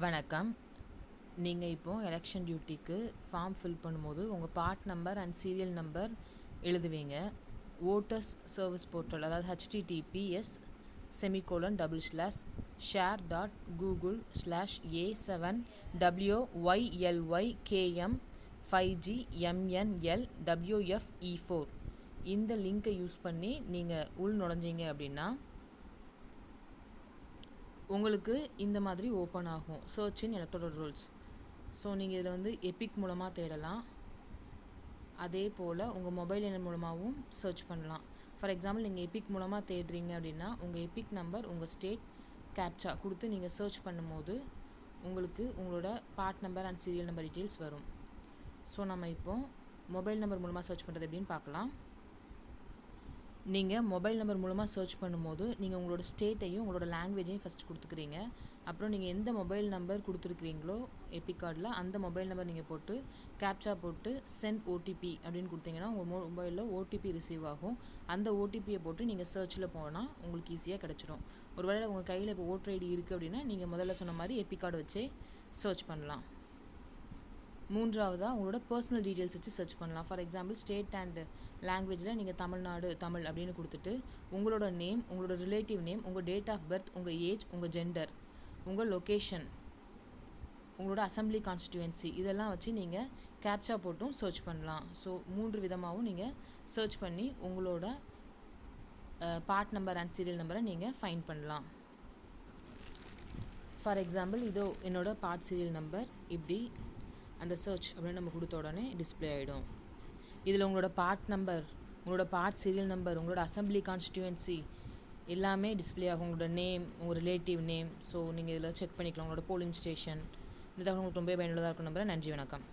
வணக்கம். நீங்கள் இப்போ எலெக்ஷன் டியூட்டிக்கு ஃபார்ம் ஃபில் பண்ணும்போது உங்கள் part number and serial number எழுதுவீங்க. ஓட்டர்ஸ் சர்வீஸ் போர்ட்டல் அதாவது HTTPS semicolon double slash share dot Google slash A seven W YLY KM five G MNL WFE four இந்த லிங்க்கை யூஸ் பண்ணி நீங்கள் உள் நுழைஞ்சிங்க அப்படின்னா உங்களுக்கு இந்த மாதிரி ஓப்பன் ஆகும். Search in electoral rules so நீங்கள் இதில் வந்து எபிக் மூலமாக தேடலாம். அதே போல் உங்கள் மொபைல் எண் மூலமாகவும் சர்ச் பண்ணலாம். ஃபார் எக்ஸாம்பிள் நீங்கள் எபிக் மூலமாக தேடுறீங்க அப்படின்னா உங்கள் எபிக் நம்பர் உங்கள் ஸ்டேட் கேப்சா கொடுத்து நீங்கள் சர்ச் பண்ணும்போது உங்களுக்கு உங்களோட part number and serial number details வரும். ஸோ நம்ம இப்போ மொபைல் நம்பர் மூலமாக சர்ச் பண்ணுறது எப்படின்னு பார்க்கலாம். நீங்கள் மொபைல் நம்பர் மூலமாக சர்ச் பண்ணும்போது நீங்கள் உங்களோட ஸ்டேட்டையும் உங்களோட லாங்குவேஜையும் ஃபஸ்ட் கொடுத்துக்கிறீங்க. அப்புறம் நீங்கள் எந்த மொபைல் நம்பர் கொடுத்துருக்கிறீங்களோ எபி கார்டில் அந்த மொபைல் நம்பர் நீங்கள் போட்டு கேப்சா போட்டு சென்ட் ஓடிபி அப்படின்னு கொடுத்தீங்கன்னா உங்கள் மொபைலில் ஓடிபி ரிசீவ் ஆகும். அந்த ஓடிபியை போட்டு நீங்கள் சர்ச்சில் போனால் உங்களுக்கு ஈஸியாக கிடச்சிடும். ஒருவேளை உங்கள் கையில் இப்போ ஓட்டர் ஐடி இருக்குது அப்படின்னா நீங்கள் முதல்ல சொன்ன மாதிரி எபி கார்டு வச்சே சர்ச் பண்ணலாம். மூன்றாவதாக உங்களோட பர்சனல் டீட்டெயில்ஸ் வச்சு சர்ச் பண்ணலாம். ஃபார் எக்ஸாம்பிள் ஸ்டேட் அண்ட் லாங்குவேஜில் நீங்கள் தமிழ்நாடு தமிழ் அப்படின்னு கொடுத்துட்டு உங்களோட நேம் உங்களோட ரிலேட்டிவ் நேம் உங்கள் டேட் ஆஃப் பர்த் உங்கள் ஏஜ் உங்கள் ஜெண்டர் உங்கள் லொக்கேஷன் உங்களோட அசம்பிளி கான்ஸ்டியூன்சி இதெல்லாம் வச்சு நீங்கள் கேப்சா போட்டும் சர்ச் பண்ணலாம். ஸோ மூன்று விதமாகவும் நீங்கள் சர்ச் பண்ணி உங்களோட பார்ட் நம்பர் அண்ட் சீரியல் நம்பரை நீங்கள் ஃபைன் பண்ணலாம். ஃபார் எக்ஸாம்பிள் இதோ என்னோடய பார்ட் சீரியல் நம்பர் இப்படி அந்த சர்ச் அப்படின்னு நம்ம கொடுத்த உடனே டிஸ்பிளே ஆகிடும் இதில் உங்களோட பார்ட் நம்பர் உங்களோட பார்ட் சீரியல் நம்பர் உங்களோட அசம்பிளி கான்ஸ்டியூன்சி எல்லாமே டிஸ்பிளே ஆகும். உங்களோட நேம் உங்கள் ரிலேட்டிவ் நேம் ஸோ நீங்கள் இதில் செக் பண்ணிக்கலாம். உங்களோட போலிங் ஸ்டேஷன் இந்த தகவல் உங்களுக்கு ரொம்ப பயனுள்ளதாக இருக்கும். நம்புறேன். நன்றி வணக்கம்.